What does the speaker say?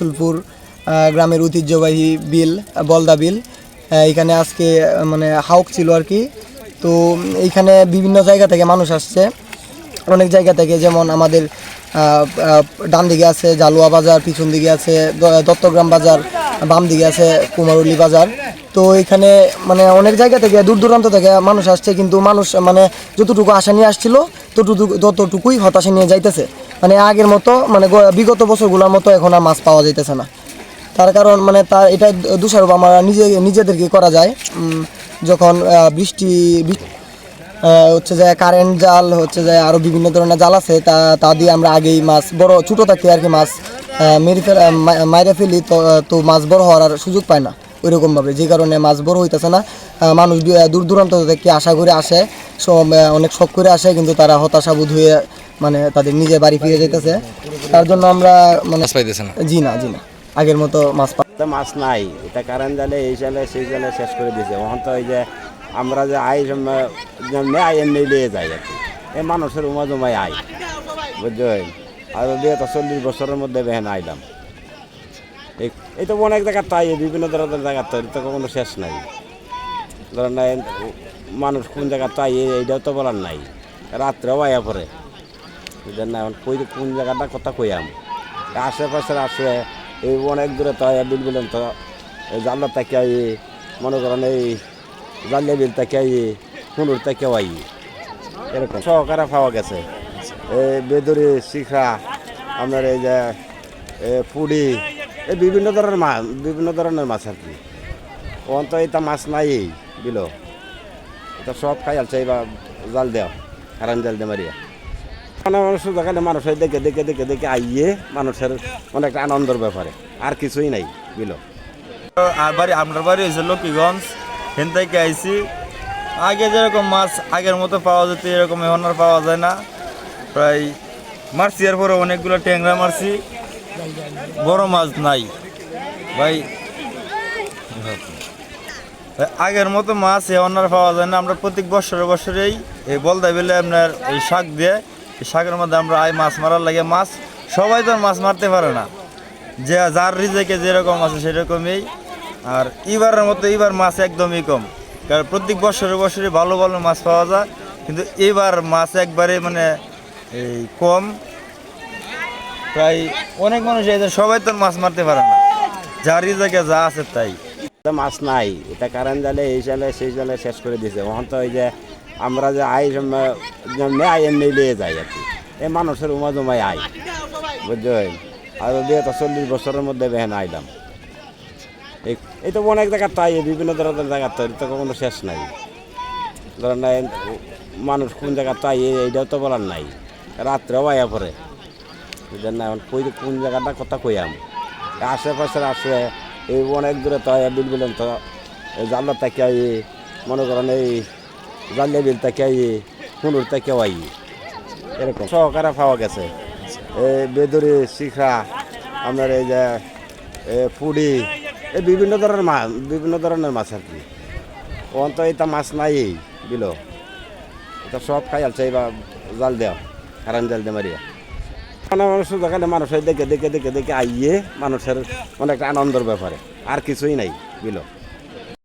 রসুলপুর গ্রামের ঐতিহ্যবাহী বিল, বলদা বিল। এখানে আজকে মানে হাউক ছিল আর কি। তো, এইখানে বিভিন্ন জায়গা থেকে মানুষ আসছে। অনেক জায়গা থেকে, যেমন আমাদের ডান দিকে আছে জালুয়া বাজার, পিছন দিকে আছে দত্তগ্রাম বাজার, বাম দিকে আছে কুমারুলি বাজার। তো, এখানে মানে অনেক জায়গা থেকে, দূর দূরান্ত থেকে মানুষ আসছে, কিন্তু মানুষ মানে যতটুকু আশা নিয়ে আসছিল, ততটুকু, ততটুকুই হতাশা নিয়ে যাইতেছে। মানে আগের মতো মানে বিগত বছরগুলোর মতো এখন আর মাছ পাওয়া যাইতেছে না। তার কারণ মানে তার এটা দোষারোপ আমরা নিজে, নিজেদেরকে করা যায়। যখন বৃষ্টি হচ্ছে যে কারেন্ট জাল, হচ্ছে যে আরও বিভিন্ন ধরনের জাল আছে, তা তা দিয়ে আমরা আগেই মাছ, বড়, ছোটো থাকতে আর কি মাছ মেরে ফেলা মাইরে ফেলি, তো তো মাছ বড় হওয়ার আর সুযোগ পায় না ওইরকমভাবে। যে কারণে মাছ বড় হইতেছে না। মানুষ দূর দূরান্ত থেকে আশা করে আসে অনেক শখ করে আসে, কিন্তু তারা হতাশাবোধ হয়ে মানে তাদের নিজে বাড়ি ফিরে যেতেছে তার জন্য আমরা মানে মাছ পাইতেছে না। জি না জি না। আগের মতো মাছ পা তো মাছ নাই। এটা কারেন্ট জালে এই জালে সেই জালে শেষ করে দিয়েছে। ওখান তো ওই যে আমরা যে আই যেমনি আই এমনি নিয়ে যাই আর কি। এই মানুষের উমা জমাই আই বুঝলেন? আর দিয়ে তো চল্লিশ বছরের মধ্যে বেহেন আইলাম। এই এই তো অনেক জায়গার তাই বিভিন্ন ধরনের জায়গার তো এটা তো কোনো শেষ নাই। ধরেন না, মানুষ কোন জায়গার তাই এইটাও তো বলার নাই। রাত্রেও আয়া পরে বুঝলেন না কই কোন জায়গাটা কথা কইয়াম আশেপাশে আছে, এই অনেক দূরে তো আয়া বিল বিলেন তো এই জানলার তাকে আই মনে করেন এই জানলে বিল তাকে আই কুনুর তাকে আই এরকম। সহকারে পাওয়া গেছে। এই বেদুরি শিখা আপনার এই যে পুডি এই বিভিন্ন ধরনের মাছ, বিভিন্ন ধরনের মাছ আর কি। ওখান তো এটা মাছ নাই, বিল। এটা সব খাই আলছে এবার জাল দেওয়া কারণ জাল দিয়ে মারিয়া। মানে মানুষ দেখালে মানুষ ওই দেখে দেখে দেখে দেখে আইয়ে মানুষের অনেক আনন্দের ব্যাপারে। আর কিছুই নাই বিল বাড়ি, আপনার বাড়ি হয়েছে লক্ষ্মীগঞ্জ হেন থেকে আইসি আগে যেরকম মাছ আগের মতো পাওয়া যেত, এরকম এখন আর পাওয়া যায় না। প্রায় মারছি এর পরে অনেকগুলো ট্যাংরা মারছি। বড় মাছ নাই। ভাই, আগের মতো মাছ এখন আর পাওয়া যায় না। আমরা প্রত্যেক বছরে বছরেই এই বলদা বেলে আপনার এই শাক দিয়ে শাকের মধ্যে আমরা আই মাছ মারার লাগে মাছ, সবাই তো মাছ মারতে পারে না। যে যার রিজেকে যেরকম আছে সেরকমই। আর এবারের মতো এবার মাছ একদমই কম। কারণ প্রত্যেক বছরে বছরে ভালো ভালো মাছ পাওয়া যায়, কিন্তু এবার মাছ একবারে মানে এই কম। প্রায় অনেক মানুষ এই সবাই তো মাছ মারতে পারে না। যার রিজেকে যা আছে তাই। মাছ নাই, এটা কারেন্ট জালে, এই জালে, সেই জালে শেষ করে দিয়েছে ওখান তো ওই যে আমরা যে আই যেমনি আই এমনি নিয়ে যাই আর কি। এই মানুষের উমা জমাই আই বুঝলেন আর দিয়ে তো চল্লিশ বছরের মধ্যে বেহেন আইলাম। এই তো অনেক জায়গার তাই বিভিন্ন ধরনের জায়গার তো এটা তো কোনো শেষ নাই। ধরেন মানুষ কোন জায়গার তাই এইটাও তো বলার নাই। রাত্রেও আয়া পরে বুঝলেন না? এখন কই, কোন জায়গাটা কথা কইয়াম আশেপাশে আছে এই অনেক দূরে তো বিল বিলেন তো জানলার তাকে মনে করেন এই জানলে বিল তাকে আই কুনুর তাকে আই এরকম। সহকারে পাওয়া গেছে। এই বেদুরি শিখা আপনার এই যে পুডি এই বিভিন্ন ধরনের মাছ, বিভিন্ন ধরনের মাছ আর কি। ওখান তো এটা মাছ নাই বিল। এটা সব খাই আলছে এবার জাল দেওয়া কারণ জাল দিয়ে মারিয়া। মানে মানুষ দেখালে মানুষ ওই দেখে দেখে দেখে দেখে আইয়ে মানুষের অনেক আনন্দের ব্যাপারে। আর কিছুই নাই বিল।